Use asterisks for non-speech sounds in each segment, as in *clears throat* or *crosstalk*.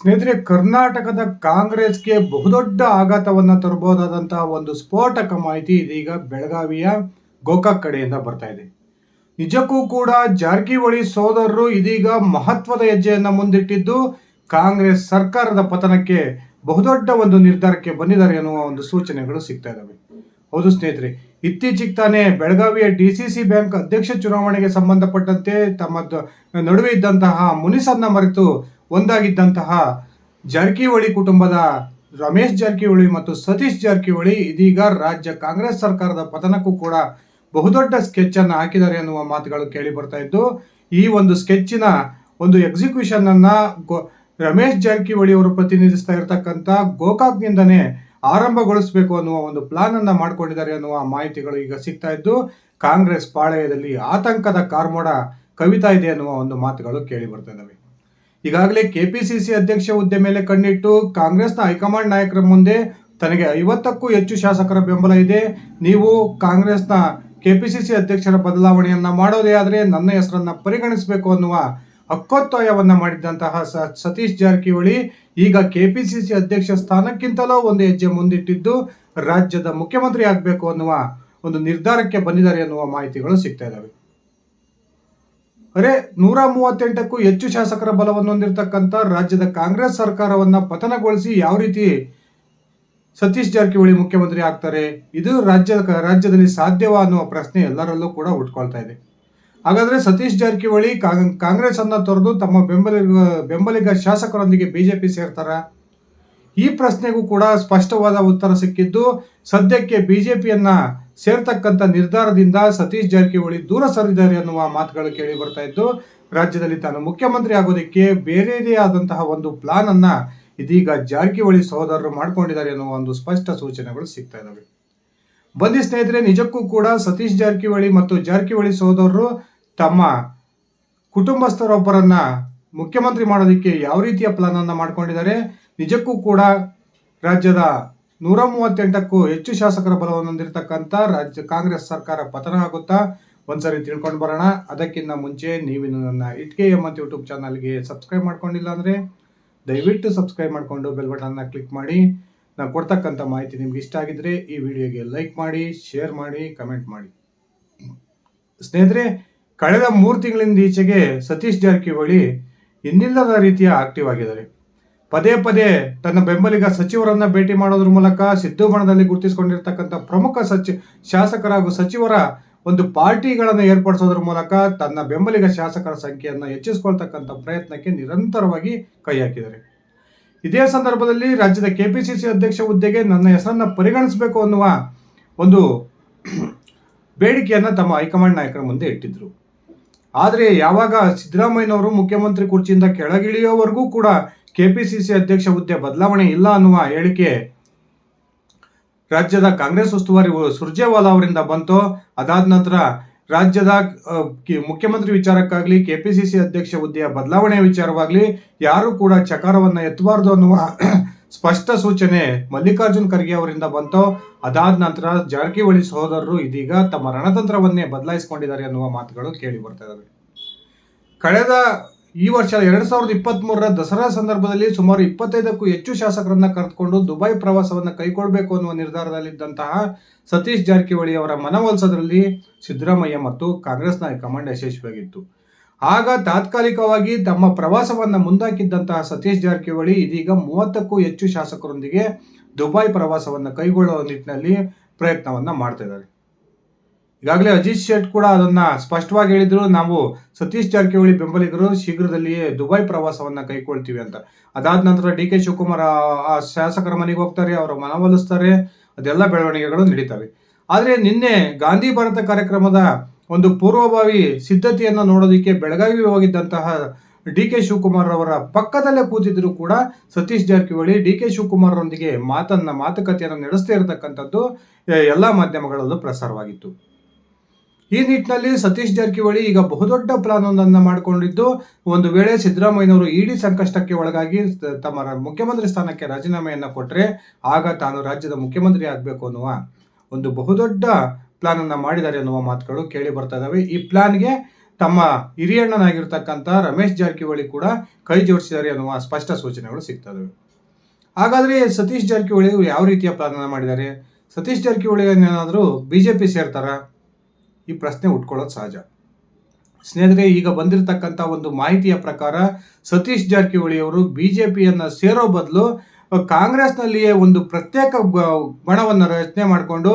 ಸ್ನೇಹಿತರೆ, ಕರ್ನಾಟಕದ ಕಾಂಗ್ರೆಸ್ಗೆ ಬಹುದೊಡ್ಡ ಆಘಾತವನ್ನು ತರಬಹುದಾದಂತಹ ಒಂದು ಸ್ಫೋಟಕ ಮಾಹಿತಿ ಇದೀಗ ಬೆಳಗಾವಿಯ ಗೋಕಾಕ್ ಕಡೆಯಿಂದ ಬರ್ತಾ ಇದೆ. ನಿಜಕ್ಕೂ ಕೂಡ ಜಾರಕಿಹೊಳಿ ಸೋದರರು ಇದೀಗ ಮಹತ್ವದ ಹೆಜ್ಜೆಯನ್ನು ಮುಂದಿಟ್ಟಿದ್ದು, ಕಾಂಗ್ರೆಸ್ ಸರ್ಕಾರದ ಪತನಕ್ಕೆ ಬಹುದೊಡ್ಡ ಒಂದು ನಿರ್ಧಾರಕ್ಕೆ ಬಂದಿದ್ದಾರೆ ಎನ್ನುವ ಒಂದು ಸೂಚನೆಗಳು ಸಿಗ್ತಾ ಇದ್ದಾವೆ ಹೌದು ಸ್ನೇಹಿತರೆ, ಇತ್ತೀಚೆಗೆ ತಾನೇ ಬೆಳಗಾವಿಯ ಡಿ ಸಿ ಸಿ ಬ್ಯಾಂಕ್ ಅಧ್ಯಕ್ಷ ಚುನಾವಣೆಗೆ ಸಂಬಂಧಪಟ್ಟಂತೆ ತಮ್ಮ ನಡುವೆ ಇದ್ದಂತಹ ಮುನಿಸನ್ನ ಮರೆತು ಒಂದಾಗಿದ್ದಂತಹ ಜಾರಕಿಹೊಳಿ ಕುಟುಂಬದ ರಮೇಶ್ ಜಾರಕಿಹೊಳಿ ಮತ್ತು ಸತೀಶ್ ಜಾರಕಿಹೊಳಿ ಇದೀಗ ರಾಜ್ಯ ಕಾಂಗ್ರೆಸ್ ಸರ್ಕಾರದ ಪತನಕ್ಕೂ ಕೂಡ ಬಹುದೊಡ್ಡ ಸ್ಕೆಚ್ ಅನ್ನು ಹಾಕಿದ್ದಾರೆ ಎನ್ನುವ ಮಾತುಗಳು ಕೇಳಿ ಬರ್ತಾ ಇದ್ದು, ಈ ಒಂದು ಸ್ಕೆಚ್ಚಿನ ಒಂದು ಎಕ್ಸಿಕ್ಯೂಷನ್ ಅನ್ನ ರಮೇಶ್ ಜಾರಕಿಹೊಳಿ ಅವರು ಪ್ರತಿನಿಧಿಸ್ತಾ ಇರತಕ್ಕಂಥ ಗೋಕಾಕ್ನಿಂದನೇ ಆರಂಭಗೊಳಿಸಬೇಕು ಅನ್ನುವ ಒಂದು ಪ್ಲಾನ್ ಅನ್ನ ಮಾಡಿಕೊಂಡಿದ್ದಾರೆ ಅನ್ನುವ ಮಾಹಿತಿಗಳು ಈಗ ಸಿಗ್ತಾ ಇದ್ದು, ಕಾಂಗ್ರೆಸ್ ಪಾಳೆಯದಲ್ಲಿ ಆತಂಕದ ಕಾರ್ಮೋಡ ಕವಿತಾ ಇದೆ ಅನ್ನುವ ಒಂದು ಮಾತುಗಳು ಕೇಳಿ ಬರ್ತಾ ಇದ್ದಾವೆ ಈಗಾಗಲೇ ಕೆಪಿಸಿಸಿ ಅಧ್ಯಕ್ಷ ಹುದ್ದೆ ಮೇಲೆ ಕಣ್ಣಿಟ್ಟು ಕಾಂಗ್ರೆಸ್ನ ಹೈಕಮಾಂಡ್ ನಾಯಕರ ಮುಂದೆ ತನಗೆ ಐವತ್ತಕ್ಕೂ ಹೆಚ್ಚು ಶಾಸಕರ ಬೆಂಬಲ ಇದೆ. ನೀವು ಕಾಂಗ್ರೆಸ್ನ ಕೆಪಿಸಿಸಿ ಅಧ್ಯಕ್ಷರ ಬದಲಾವಣೆಯನ್ನ ಮಾಡೋದೇ ಆದರೆ ನನ್ನ ಹೆಸರನ್ನ ಪರಿಗಣಿಸಬೇಕು ಅನ್ನುವ ಹಕ್ಕೊತ್ತಾಯವನ್ನು ಮಾಡಿದ್ದಂತಹ ಸತೀಶ್ ಜಾರಕಿಹೊಳಿ ಈಗ ಕೆಪಿಸಿಸಿ ಅಧ್ಯಕ್ಷ ಸ್ಥಾನಕ್ಕಿಂತಲೂ ಒಂದು ಹೆಜ್ಜೆ ಮುಂದಿಟ್ಟಿದ್ದು ರಾಜ್ಯದ ಮುಖ್ಯಮಂತ್ರಿ ಆಗಬೇಕು ಅನ್ನುವ ಒಂದು ನಿರ್ಧಾರಕ್ಕೆ ಬಂದಿದ್ದಾರೆ ಎನ್ನುವ ಮಾಹಿತಿಗಳು ಸಿಗ್ತಾ ಇದ್ದಾವೆ ಅರೆ, ನೂರ ಮೂವತ್ತೆಂಟಕ್ಕೂ ಹೆಚ್ಚು ಶಾಸಕರ ಬಲವನ್ನು ಹೊಂದಿರತಕ್ಕಂಥ ರಾಜ್ಯದ ಕಾಂಗ್ರೆಸ್ ಸರ್ಕಾರವನ್ನ ಪತನಗೊಳಿಸಿ ಯಾವ ರೀತಿ ಸತೀಶ್ ಜಾರಕಿಹೊಳಿ ಮುಖ್ಯಮಂತ್ರಿ ಆಗ್ತಾರೆ, ಇದು ರಾಜ್ಯ, ರಾಜ್ಯದಲ್ಲಿ ಸಾಧ್ಯವಾ ಅನ್ನುವ ಪ್ರಶ್ನೆ ಎಲ್ಲರಲ್ಲೂ ಕೂಡ ಉಟ್ಕೊಳ್ತಾ ಇದೆ. ಹಾಗಾದ್ರೆ ಸತೀಶ್ ಜಾರಕಿಹೊಳಿ ಕಾಂಗ್- ಕಾಂಗ್ರೆಸ್ ಅನ್ನ ತೊರೆದು ತಮ್ಮ ಬೆಂಬಲಿಗ ಬೆಂಬಲಿಗ ಶಾಸಕರೊಂದಿಗೆ ಬಿಜೆಪಿ ಸೇರ್ತಾರ? ಈ ಪ್ರಶ್ನೆಗೂ ಕೂಡ ಸ್ಪಷ್ಟವಾದ ಉತ್ತರ ಸಿಕ್ಕಿದ್ದು, ಸದ್ಯಕ್ಕೆ ಬಿಜೆಪಿಯನ್ನ ಸೇರ್ತಕ್ಕಂಥ ನಿರ್ಧಾರದಿಂದ ಸತೀಶ್ ಜಾರಕಿಹೊಳಿ ದೂರ ಸರಿದ್ದಾರೆ ಅನ್ನುವ ಮಾತುಗಳು ಕೇಳಿ ಬರ್ತಾ ಇದ್ದು, ರಾಜ್ಯದಲ್ಲಿ ತಾನು ಮುಖ್ಯಮಂತ್ರಿ ಆಗೋದಕ್ಕೆ ಬೇರೆಯದೇ ಆದಂತಹ ಒಂದು ಪ್ಲಾನ್ ಅನ್ನ ಇದೀಗ ಜಾರಕಿಹೊಳಿ ಸಹೋದರರು ಮಾಡ್ಕೊಂಡಿದ್ದಾರೆ ಅನ್ನುವ ಒಂದು ಸ್ಪಷ್ಟ ಸೂಚನೆಗಳು ಸಿಗ್ತಾ ಇದ್ದಾವೆ. ಬಂದಿ ಸ್ನೇಹಿತರೆ, ನಿಜಕ್ಕೂ ಕೂಡ ಸತೀಶ್ ಜಾರಕಿಹೊಳಿ ಮತ್ತು ಜಾರಕಿಹೊಳಿ ಸಹೋದರರು ತಮ್ಮ ಕುಟುಂಬಸ್ಥರೊಬ್ಬರನ್ನ ಮುಖ್ಯಮಂತ್ರಿ ಮಾಡೋದಕ್ಕೆ ಯಾವ ರೀತಿಯ ಪ್ಲಾನ್ ಅನ್ನ ಮಾಡ್ಕೊಂಡಿದ್ದಾರೆ? ನಿಜಕ್ಕೂ ಕೂಡ ರಾಜ್ಯದ ನೂರ ಮೂವತ್ತೆಂಟಕ್ಕೂ ಹೆಚ್ಚು ಶಾಸಕರ ಬಲವನ್ನು ಹೊಂದಿರತಕ್ಕಂಥ ರಾಜ್ಯ ಕಾಂಗ್ರೆಸ್ ಸರ್ಕಾರ ಪತನ ಆಗುತ್ತಾ? ಒಂದ್ಸರಿ ತಿಳ್ಕೊಂಡು ಬರೋಣ. ಅದಕ್ಕಿಂತ ಮುಂಚೆ ನೀವು ನನ್ನ ಇಟ್ಕೆ ಎಂ ಅಂತ ಯೂಟ್ಯೂಬ್ ಚಾನಲ್ಗೆ ಸಬ್ಸ್ಕ್ರೈಬ್ ಮಾಡ್ಕೊಂಡಿಲ್ಲ ಅಂದರೆ ದಯವಿಟ್ಟು ಸಬ್ಸ್ಕ್ರೈಬ್ ಮಾಡಿಕೊಂಡು ಬೆಲ್ ಬಟನ್ನ ಕ್ಲಿಕ್ ಮಾಡಿ. ನಾನು ಕೊಡ್ತಕ್ಕಂಥ ಮಾಹಿತಿ ನಿಮ್ಗೆ ಇಷ್ಟ ಆಗಿದ್ರೆ ಈ ವಿಡಿಯೋಗೆ ಲೈಕ್ ಮಾಡಿ, ಶೇರ್ ಮಾಡಿ, ಕಮೆಂಟ್ ಮಾಡಿ. ಸ್ನೇಹಿತರೆ, ಕಳೆದ ಮೂರು ತಿಂಗಳಿಂದ ಈಚೆಗೆ ಸತೀಶ್ ಜಾರಕಿಹೊಳಿ ಇನ್ನಿಲ್ಲದ ರೀತಿಯ ಆಕ್ಟಿವ್ ಆಗಿದ್ದಾರೆ. ಪದೇ ಪದೇ ತನ್ನ ಬೆಂಬಲಿಗ ಸಚಿವರನ್ನ ಭೇಟಿ ಮಾಡೋದ್ರ ಮೂಲಕ ಸಿದ್ದು ಬಣದಲ್ಲಿ ಗುರುತಿಸಿಕೊಂಡಿರ್ತಕ್ಕಂಥ ಪ್ರಮುಖ ಸಚಿ, ಶಾಸಕರ ಹಾಗೂ ಸಚಿವರ ಒಂದು ಪಾರ್ಟಿಗಳನ್ನು ಏರ್ಪಡಿಸೋದ್ರ ಮೂಲಕ ತನ್ನ ಬೆಂಬಲಿಗ ಶಾಸಕರ ಸಂಖ್ಯೆಯನ್ನು ಹೆಚ್ಚಿಸಿಕೊಳ್ತಕ್ಕಂಥ ಪ್ರಯತ್ನಕ್ಕೆ ನಿರಂತರವಾಗಿ ಕೈ ಹಾಕಿದ್ದಾರೆ. ಇದೇ ಸಂದರ್ಭದಲ್ಲಿ ರಾಜ್ಯದ ಕೆಪಿಸಿಸಿ ಅಧ್ಯಕ್ಷ ಹುದ್ದೆಗೆ ನನ್ನ ಹೆಸರನ್ನು ಪರಿಗಣಿಸಬೇಕು ಅನ್ನುವ ಒಂದು ಬೇಡಿಕೆಯನ್ನು ತಮ್ಮ ಹೈಕಮಾಂಡ್ ನಾಯಕರ ಮುಂದೆ ಇಟ್ಟಿದ್ದರು ಆದರೆ ಯಾವಾಗ ಸಿದ್ದರಾಮಯ್ಯನವರು ಮುಖ್ಯಮಂತ್ರಿ ಕುರ್ಚಿಯಿಂದ ಕೆಳಗಿಳಿಯೋವರೆಗೂ ಕೂಡ ಕೆಪಿಸಿಸಿ ಅಧ್ಯಕ್ಷ ಹುದ್ದೆ ಬದಲಾವಣೆ ಇಲ್ಲ ಅನ್ನುವ ಹೇಳಿಕೆ ರಾಜ್ಯದ ಕಾಂಗ್ರೆಸ್ ಉಸ್ತುವಾರಿ ಸುರ್ಜೇವಾಲಾ ಅವರಿಂದ ಬಂತು. ಅದಾದ ನಂತರ ರಾಜ್ಯದ ಮುಖ್ಯಮಂತ್ರಿ ವಿಚಾರಕ್ಕಾಗಲಿ, ಕೆಪಿಸಿಸಿ ಅಧ್ಯಕ್ಷ ಹುದ್ದೆಯ ಬದಲಾವಣೆ ವಿಚಾರವಾಗಲಿ ಯಾರು ಕೂಡ ಚಕಾರವನ್ನು ಎತ್ತಬಾರದು ಅನ್ನುವ *clears throat* ಸ್ಪಷ್ಟ ಸೂಚನೆ ಮಲ್ಲಿಕಾರ್ಜುನ್ ಖರ್ಗೆ ಅವರಿಂದ ಬಂತು. ಅದಾದ ನಂತರ ಜಾರಕಿಹೊಳಿ ಸಹೋದರರು ಇದೀಗ ತಮ್ಮ ರಣತಂತ್ರವನ್ನೇ ಬದಲಾಯಿಸಿಕೊಂಡಿದ್ದಾರೆ ಅನ್ನುವ ಮಾತುಗಳು ಕೇಳಿ ಬರ್ತಾ ಇದ್ದಾವೆ ಕಳೆದ ಈ ವರ್ಷ ಎರಡ್ ಸಾವಿರದ ಇಪ್ಪತ್ತ್ ಮೂರರ ದಸರಾ ಸಂದರ್ಭದಲ್ಲಿ ಸುಮಾರು ಇಪ್ಪತ್ತೈದಕ್ಕೂ ಹೆಚ್ಚು ಶಾಸಕರನ್ನ ಕರೆದುಕೊಂಡು ದುಬೈ ಪ್ರವಾಸವನ್ನು ಕೈಗೊಳ್ಳಬೇಕು ಅನ್ನುವ ನಿರ್ಧಾರದಲ್ಲಿದ್ದಂತಹ ಸತೀಶ್ ಜಾರಕಿಹೊಳಿ ಅವರ ಮನವೊಲಿಸೋದ್ರಲ್ಲಿ ಸಿದ್ದರಾಮಯ್ಯ ಮತ್ತು ಕಾಂಗ್ರೆಸ್ನ ಹೈಕಮಾಂಡ್ ಯಶಸ್ವಿಯಾಗಿತ್ತು. ಆಗ ತಾತ್ಕಾಲಿಕವಾಗಿ ತಮ್ಮ ಪ್ರವಾಸವನ್ನ ಮುಂದಾಕಿದ್ದಂತಹ ಸತೀಶ್ ಜಾರಕಿಹೊಳಿ ಇದೀಗ ಮೂವತ್ತಕ್ಕೂ ಹೆಚ್ಚು ಶಾಸಕರೊಂದಿಗೆ ದುಬೈ ಪ್ರವಾಸವನ್ನು ಕೈಗೊಳ್ಳುವ ನಿಟ್ಟಿನಲ್ಲಿ ಪ್ರಯತ್ನವನ್ನ ಮಾಡ್ತಾ ಇದ್ದಾರೆ. ಈಗಾಗಲೇ ಅಜಿತ್ ಶೇಟ್ ಕೂಡ ಅದನ್ನ ಸ್ಪಷ್ಟವಾಗಿ ಹೇಳಿದ್ರು. ನಾವು ಸತೀಶ್ ಜಾರಕಿಹೊಳಿ ಬೆಂಬಲಿಗರು ಶೀಘ್ರದಲ್ಲಿಯೇ ದುಬೈ ಪ್ರವಾಸವನ್ನ ಕೈಗೊಳ್ತೀವಿ ಅಂತ. ಅದಾದ ನಂತರ ಡಿ ಕೆ ಶಿವಕುಮಾರ್, ಆ- ಶಾಸಕರ ಮನೆಗೆ ಹೋಗ್ತಾರೆ, ಅವರ ಮನವೊಲಿಸ್ತಾರೆ, ಅದೆಲ್ಲ ಬೆಳವಣಿಗೆಗಳು ನಡೀತವೆ. ಆದರೆ ನಿನ್ನೆ ಗಾಂಧಿ ಭಾರತ ಕಾರ್ಯಕ್ರಮದ ಒಂದು ಪೂರ್ವಭಾವಿ ಸಿದ್ಧತೆಯನ್ನು ನೋಡೋದಕ್ಕೆ ಬೆಳಗಾವಿ ಹೋಗಿದ್ದಂತಹ ಡಿ ಕೆ ಶಿವಕುಮಾರ್ ಅವರ ಪಕ್ಕದಲ್ಲೇ ಕೂತಿದ್ರು ಕೂಡ ಸತೀಶ್ ಜಾರಕಿಹೊಳಿ. ಡಿ ಕೆ ಶಿವಕುಮಾರ್ ಅವರೊಂದಿಗೆ ಮಾತನ್ನ ಮಾತುಕತೆಯನ್ನು ನಡೆಸ್ತಾ ಇರತಕ್ಕಂಥದ್ದು ಎಲ್ಲಾ ಮಾಧ್ಯಮಗಳಲ್ಲೂ ಪ್ರಸಾರವಾಗಿತ್ತು. ಈ ನಿಟ್ಟಿನಲ್ಲಿ ಸತೀಶ್ ಜಾರಕಿಹೊಳಿ ಈಗ ಬಹುದೊಡ್ಡ ಪ್ಲಾನ್ ಒಂದನ್ನು ಮಾಡಿಕೊಂಡಿದ್ದು, ಒಂದು ವೇಳೆ ಸಿದ್ದರಾಮಯ್ಯನವರು ಇಡಿ ಸಂಕಷ್ಟಕ್ಕೆ ಒಳಗಾಗಿ ತಮ್ಮ ಮುಖ್ಯಮಂತ್ರಿ ಸ್ಥಾನಕ್ಕೆ ರಾಜೀನಾಮೆಯನ್ನು ಕೊಟ್ಟರೆ ಆಗ ತಾನು ರಾಜ್ಯದ ಮುಖ್ಯಮಂತ್ರಿ ಆಗಬೇಕು ಅನ್ನುವ ಒಂದು ಬಹುದೊಡ್ಡ ಪ್ಲಾನ್ ಅನ್ನ ಮಾಡಿದ್ದಾರೆ ಅನ್ನುವ ಮಾತುಗಳು ಕೇಳಿ ಬರ್ತಾ ಇದ್ದಾವೆ ಈ ಪ್ಲಾನ್ಗೆ ತಮ್ಮ ಹಿರಿಯಣ್ಣನಾಗಿರ್ತಕ್ಕಂಥ ರಮೇಶ್ ಜಾರಕಿಹೊಳಿ ಕೂಡ ಕೈ ಜೋಡಿಸಿದ್ದಾರೆ ಅನ್ನುವ ಸ್ಪಷ್ಟ ಸೂಚನೆಗಳು ಸಿಗ್ತವೆ ಹಾಗಾದರೆ ಸತೀಶ್ ಜಾರಕಿಹೊಳಿ ಯಾವ ರೀತಿಯ ಪ್ಲಾನ್ ಮಾಡಿದ್ದಾರೆ? ಸತೀಶ್ ಜಾರಕಿಹೊಳಿ ಏನಾದರೂ ಬಿ ಜೆ ಪಿ ಸೇರ್ತಾರಾ? ಈ ಪ್ರಶ್ನೆ ಉಟ್ಕೊಳ್ಳೋದು ಸಹಜ. ಸ್ನೇಹಿತರೆ, ಈಗ ಬಂದಿರತಕ್ಕಂಥ ಒಂದು ಮಾಹಿತಿಯ ಪ್ರಕಾರ ಸತೀಶ್ ಜಾರಕಿಹೊಳಿ ಅವರು ಬಿ ಜೆ ಪಿಯನ್ನು ಸೇರೋ ಬದಲು ಕಾಂಗ್ರೆಸ್ನಲ್ಲಿಯೇ ಒಂದು ಪ್ರತ್ಯೇಕ ಬಣವನ್ನು ರಚನೆ ಮಾಡಿಕೊಂಡು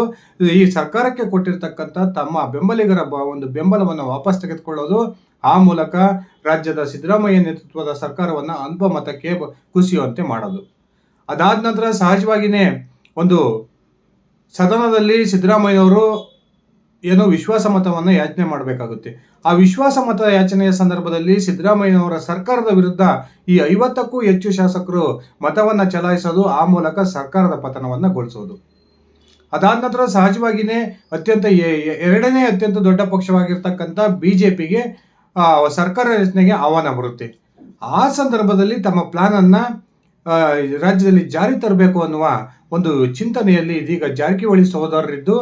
ಈ ಸರ್ಕಾರಕ್ಕೆ ಕೊಟ್ಟಿರ್ತಕ್ಕಂಥ ತಮ್ಮ ಬೆಂಬಲಿಗರ ಒಂದು ಬೆಂಬಲವನ್ನು ವಾಪಸ್ ತೆಗೆದುಕೊಳ್ಳೋದು ಆ ಮೂಲಕ ರಾಜ್ಯದ ಸಿದ್ದರಾಮಯ್ಯ ನೇತೃತ್ವದ ಸರ್ಕಾರವನ್ನು ಅಲ್ಪಮತಕ್ಕೆ ಕುಸಿಯುವಂತೆ ಮಾಡೋದು. ಅದಾದ ನಂತರ ಸಹಜವಾಗಿಯೇ ಒಂದು ಸದನದಲ್ಲಿ ಸಿದ್ದರಾಮಯ್ಯವರು ಏನೋ ವಿಶ್ವಾಸ ಮತವನ್ನು ಯಾಚನೆ ಮಾಡಬೇಕಾಗುತ್ತೆ. ಆ ವಿಶ್ವಾಸ ಮತ ಯಾಚನೆಯ ಸಂದರ್ಭದಲ್ಲಿ ಸಿದ್ದರಾಮಯ್ಯನವರ ಸರ್ಕಾರದ ವಿರುದ್ಧ ಈ ಐವತ್ತಕ್ಕೂ ಹೆಚ್ಚು ಶಾಸಕರು ಮತವನ್ನು ಚಲಾಯಿಸೋದು ಆ ಮೂಲಕ ಸರ್ಕಾರದ ಪತನವನ್ನು ಗೊಳಿಸೋದು. ಅದಾದ ನಂತರ ಸಹಜವಾಗಿಯೇ ಅತ್ಯಂತ ಎರಡನೇ ಅತ್ಯಂತ ದೊಡ್ಡ ಪಕ್ಷವಾಗಿರ್ತಕ್ಕಂಥ ಬಿ ಜೆ ಪಿಗೆ ಸರ್ಕಾರ ರಚನೆಗೆ ಆಹ್ವಾನ ಬರುತ್ತೆ. ಆ ಸಂದರ್ಭದಲ್ಲಿ ತಮ್ಮ ಪ್ಲಾನನ್ನು ರಾಜ್ಯದಲ್ಲಿ ಜಾರಿ ತರಬೇಕು ಅನ್ನುವ ಒಂದು ಚಿಂತನೆಯಲ್ಲಿ ಇದೀಗ ಜಾರಕಿಹೊಳಿ ಸಹೋದರರಿದ್ದು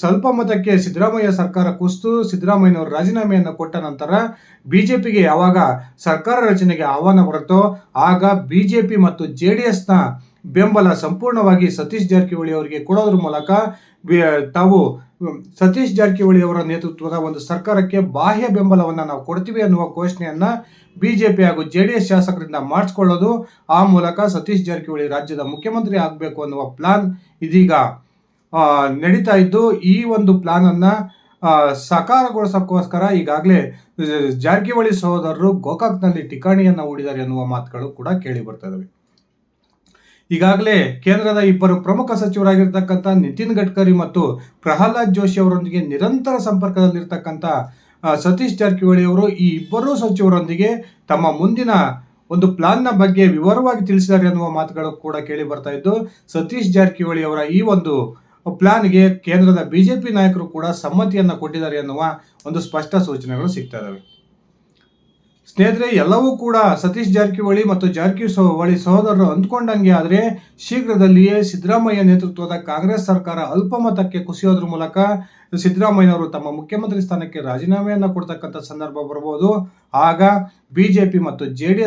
ಸ್ವಲ್ಪ ಮತಕ್ಕೆ ಸಿದ್ದರಾಮಯ್ಯ ಸರ್ಕಾರ ಕುಸಿತು, ಸಿದ್ದರಾಮಯ್ಯನವರು ರಾಜೀನಾಮೆಯನ್ನು ಕೊಟ್ಟ ನಂತರ ಬಿ ಜೆ ಪಿಗೆ ಯಾವಾಗ ಸರ್ಕಾರ ರಚನೆಗೆ ಆಹ್ವಾನ ಬರುತ್ತೋ, ಆಗ ಬಿ ಜೆ ಪಿ ಮತ್ತು ಜೆ ಡಿ ಎಸ್ನ ಬೆಂಬಲ ಸಂಪೂರ್ಣವಾಗಿ ಸತೀಶ್ ಜಾರಕಿಹೊಳಿ ಅವರಿಗೆ ಕೊಡೋದ್ರ ಮೂಲಕ ತಾವು ಸತೀಶ್ ಜಾರಕಿಹೊಳಿ ಅವರ ನೇತೃತ್ವದ ಒಂದು ಸರ್ಕಾರಕ್ಕೆ ಬಾಹ್ಯ ಬೆಂಬಲವನ್ನು ನಾವು ಕೊಡ್ತೀವಿ ಅನ್ನುವ ಘೋಷಣೆಯನ್ನು ಬಿ ಜೆ ಪಿ ಹಾಗೂ ಜೆ ಡಿ ಎಸ್ ಶಾಸಕರಿಂದ ಮಾಡಿಸ್ಕೊಳ್ಳೋದು ಆ ಮೂಲಕ ಸತೀಶ್ ಜಾರಕಿಹೊಳಿ ರಾಜ್ಯದ ಮುಖ್ಯಮಂತ್ರಿ ಆಗಬೇಕು ಅನ್ನುವ ಪ್ಲಾನ್ ಇದೀಗ. ನಡೀತಾ ಇದ್ದು ಈ ಒಂದು ಪ್ಲಾನನ್ನು ಸಕಾರಗೊಳಿಸೋಕ್ಕೋಸ್ಕರ ಈಗಾಗಲೇ ಜಾರಕಿಹೊಳಿ ಸಹೋದರರು ಗೋಕಾಕ್ನಲ್ಲಿ ಠಿಕಾಣಿಯನ್ನು ಹೂಡಿದ್ದಾರೆ ಎನ್ನುವ ಮಾತುಗಳು ಕೂಡ ಕೇಳಿ ಬರ್ತಾ ಇದಾವೆ. ಈಗಾಗಲೇ ಕೇಂದ್ರದ ಇಬ್ಬರು ಪ್ರಮುಖ ಸಚಿವರಾಗಿರ್ತಕ್ಕಂಥ ನಿತಿನ್ ಗಡ್ಕರಿ ಮತ್ತು ಪ್ರಹ್ಲಾದ್ ಜೋಶಿ ಅವರೊಂದಿಗೆ ನಿರಂತರ ಸಂಪರ್ಕದಲ್ಲಿರ್ತಕ್ಕಂಥ ಸತೀಶ್ ಜಾರಕಿಹೊಳಿ ಅವರು ಈ ಇಬ್ಬರೂ ಸಚಿವರೊಂದಿಗೆ ತಮ್ಮ ಮುಂದಿನ ಒಂದು ಪ್ಲಾನ್ನ ಬಗ್ಗೆ ವಿವರವಾಗಿ ತಿಳಿಸಿದ್ದಾರೆ ಎನ್ನುವ ಮಾತುಗಳು ಕೂಡ ಕೇಳಿ ಬರ್ತಾ ಇದ್ದು, ಸತೀಶ್ ಜಾರಕಿಹೊಳಿ ಅವರ ಈ ಒಂದು ಪ್ಲಾನ್ಗೆ ಕೇಂದ್ರದ ಬಿಜೆಪಿ ನಾಯಕರು ಕೂಡ ಸಮ್ಮತಿಯನ್ನು ಕೊಟ್ಟಿದ್ದಾರೆ ಎನ್ನುವ ಒಂದು ಸ್ಪಷ್ಟ ಸೂಚನೆಗಳು ಸಿಗ್ತಾ ಇದಾವೆ. ಸ್ನೇಹಿತರೆ, ಎಲ್ಲವೂ ಕೂಡ ಸತೀಶ್ ಜಾರಕಿಹೊಳಿ ಮತ್ತು ಜಾರಕಿಹೊಳಿ ಸಹೋದರರು ಅಂದ್ಕೊಂಡಂಗೆ ಆದರೆ ಶೀಘ್ರದಲ್ಲಿಯೇ ಸಿದ್ದರಾಮಯ್ಯ ನೇತೃತ್ವದ ಕಾಂಗ್ರೆಸ್ ಸರ್ಕಾರ ಅಲ್ಪಮತಕ್ಕೆ ಕುಸಿಯೋದ್ರ ಮೂಲಕ ಸಿದ್ದರಾಮಯ್ಯನವರು ತಮ್ಮ ಮುಖ್ಯಮಂತ್ರಿ ಸ್ಥಾನಕ್ಕೆ ರಾಜೀನಾಮೆಯನ್ನು ಕೊಡ್ತಕ್ಕಂಥ ಸಂದರ್ಭ ಬರಬಹುದು ಆಗ ಬಿಜೆಪಿ ಮತ್ತು ಜೆ ಡಿ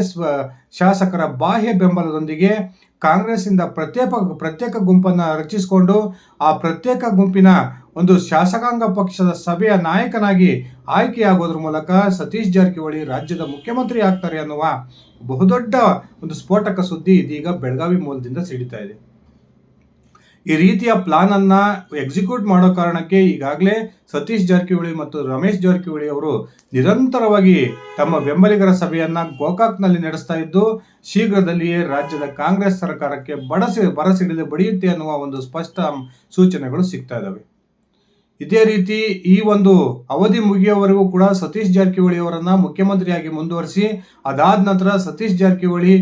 ಶಾಸಕರ ಬಾಹ್ಯ ಬೆಂಬಲದೊಂದಿಗೆ ಕಾಂಗ್ರೆಸ್ಸಿಂದ ಪ್ರತ್ಯೇಕ ಪ್ರತ್ಯೇಕ ಗುಂಪನ್ನು ರಚಿಸಿಕೊಂಡು ಆ ಪ್ರತ್ಯೇಕ ಗುಂಪಿನ ಒಂದು ಶಾಸಕಾಂಗ ಪಕ್ಷದ ಸಭೆಯ ನಾಯಕನಾಗಿ ಆಯ್ಕೆಯಾಗೋದ್ರ ಮೂಲಕ ಸತೀಶ್ ಜಾರಕಿಹೊಳಿ ರಾಜ್ಯದ ಮುಖ್ಯಮಂತ್ರಿ ಆಗ್ತಾರೆ ಅನ್ನುವ ಬಹುದೊಡ್ಡ ಒಂದು ಸ್ಫೋಟಕ ಸುದ್ದಿ ಇದೀಗ ಬೆಳಗಾವಿ ಮೂಲದಿಂದ ಸಿಡಿತಾ ಇದೆ. ಈ ರೀತಿಯ ಪ್ಲಾನ್ ಅನ್ನ ಎಕ್ಸಿಕ್ಯೂಟ್ ಮಾಡೋ ಕಾರಣಕ್ಕೆ ಈಗಾಗಲೇ ಸತೀಶ್ ಜಾರಕಿಹೊಳಿ ಮತ್ತು ರಮೇಶ್ ಜಾರಕಿಹೊಳಿ ಅವರು ನಿರಂತರವಾಗಿ ತಮ್ಮ ಬೆಂಬಲಿಗರ ಸಭೆಯನ್ನ ಗೋಕಾಕ್ನಲ್ಲಿ ನಡೆಸ್ತಾ ಇದ್ದು, ಶೀಘ್ರದಲ್ಲಿಯೇ ರಾಜ್ಯದ ಕಾಂಗ್ರೆಸ್ ಸರ್ಕಾರಕ್ಕೆ ಬಡಸಿ ಬರಸಿಡಿದು ಬಡಿಯುತ್ತೆ ಅನ್ನುವ ಒಂದು ಸ್ಪಷ್ಟ ಸೂಚನೆಗಳು ಸಿಗ್ತಾ ಇದ್ದಾವೆ. ಇದೇ ರೀತಿ ಈ ಒಂದು ಅವಧಿ ಮುಗಿಯುವವರೆಗೂ ಕೂಡ ಸತೀಶ್ ಜಾರಕಿಹೊಳಿ ಅವರನ್ನ ಮುಖ್ಯಮಂತ್ರಿಯಾಗಿ ಮುಂದುವರಿಸಿ, ಅದಾದ ನಂತರ ಸತೀಶ್ ಜಾರಕಿಹೊಳಿ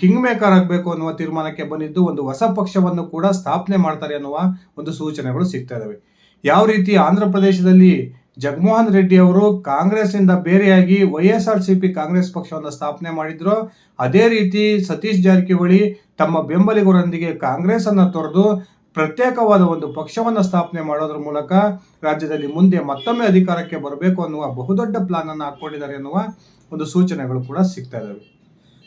ಕಿಂಗ್ ಮೇಕರ್ ಆಗಬೇಕು ಅನ್ನುವ ತೀರ್ಮಾನಕ್ಕೆ ಬಂದಿದ್ದು ಒಂದು ಹೊಸ ಪಕ್ಷವನ್ನು ಕೂಡ ಸ್ಥಾಪನೆ ಮಾಡ್ತಾರೆ ಅನ್ನುವ ಒಂದು ಸೂಚನೆಗಳು ಸಿಗ್ತಾ ಇದ್ದಾವೆ ಯಾವ ರೀತಿ ಆಂಧ್ರ ಪ್ರದೇಶದಲ್ಲಿ ಜಗಮೋಹನ್ ರೆಡ್ಡಿ ಅವರು ಕಾಂಗ್ರೆಸ್ನಿಂದ ಬೇರೆಯಾಗಿ Y S R C P Congress ಪಕ್ಷವನ್ನು ಸ್ಥಾಪನೆ ಮಾಡಿದ್ರು, ಅದೇ ರೀತಿ ಸತೀಶ್ ಜಾರಕಿಹೊಳಿ ತಮ್ಮ ಬೆಂಬಲಿಗರೊಂದಿಗೆ ಕಾಂಗ್ರೆಸ್ ಅನ್ನು ತೊರೆದು ಪ್ರತ್ಯೇಕವಾದ ಒಂದು ಪಕ್ಷವನ್ನು ಸ್ಥಾಪನೆ ಮಾಡೋದ್ರ ಮೂಲಕ ರಾಜ್ಯದಲ್ಲಿ ಮುಂದೆ ಮತ್ತೊಮ್ಮೆ ಅಧಿಕಾರಕ್ಕೆ ಬರಬೇಕು ಅನ್ನುವ ಬಹುದೊಡ್ಡ ಪ್ಲಾನ್ ಅನ್ನು ಹಾಕೊಂಡಿದ್ದಾರೆ ಅನ್ನುವ ಒಂದು ಸೂಚನೆಗಳು ಕೂಡ ಸಿಗ್ತಾ ಇದಾವೆ.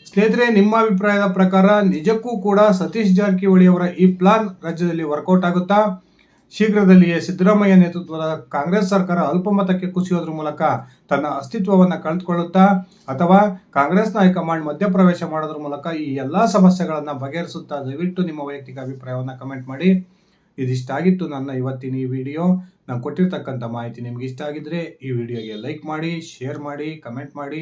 ಸ್ನೇಹಿತರೆ, ನಿಮ್ಮ ಅಭಿಪ್ರಾಯದ ಪ್ರಕಾರ ನಿಜಕ್ಕೂ ಕೂಡ ಸತೀಶ್ ಜಾರಕಿಹೊಳಿ ಅವರ ಈ ಪ್ಲಾನ್ ರಾಜ್ಯದಲ್ಲಿ ವರ್ಕೌಟ್ ಆಗುತ್ತಾ? ಶೀಘ್ರದಲ್ಲಿಯೇ ಸಿದ್ದರಾಮಯ್ಯ ನೇತೃತ್ವದ ಕಾಂಗ್ರೆಸ್ ಸರ್ಕಾರ ಅಲ್ಪಮತಕ್ಕೆ ಕುಸಿಯೋದ್ರ ಮೂಲಕ ತನ್ನ ಅಸ್ತಿತ್ವವನ್ನು ಕಳೆದುಕೊಳ್ಳುತ್ತಾ? ಅಥವಾ ಕಾಂಗ್ರೆಸ್ನ ಹೈಕಮಾಂಡ್ ಮಧ್ಯಪ್ರವೇಶ ಮಾಡೋದ್ರ ಮೂಲಕ ಈ ಎಲ್ಲ ಸಮಸ್ಯೆಗಳನ್ನು ಬಗೆಹರಿಸುತ್ತಾ? ದಯವಿಟ್ಟು ನಿಮ್ಮ ವೈಯಕ್ತಿಕ ಅಭಿಪ್ರಾಯವನ್ನು ಕಮೆಂಟ್ ಮಾಡಿ. ಇದಿಷ್ಟಾಗಿತ್ತು ನನ್ನ ಇವತ್ತಿನ ಈ ವಿಡಿಯೋ ನಾನು ಕೊಟ್ಟಿರ್ತಕ್ಕಂಥ ಮಾಹಿತಿ ನಿಮ್ಗೆ ಇಷ್ಟ ಆಗಿದ್ರೆ ಈ ವಿಡಿಯೋಗೆ ಲೈಕ್ ಮಾಡಿ ಶೇರ್ ಮಾಡಿ ಕಮೆಂಟ್ ಮಾಡಿ.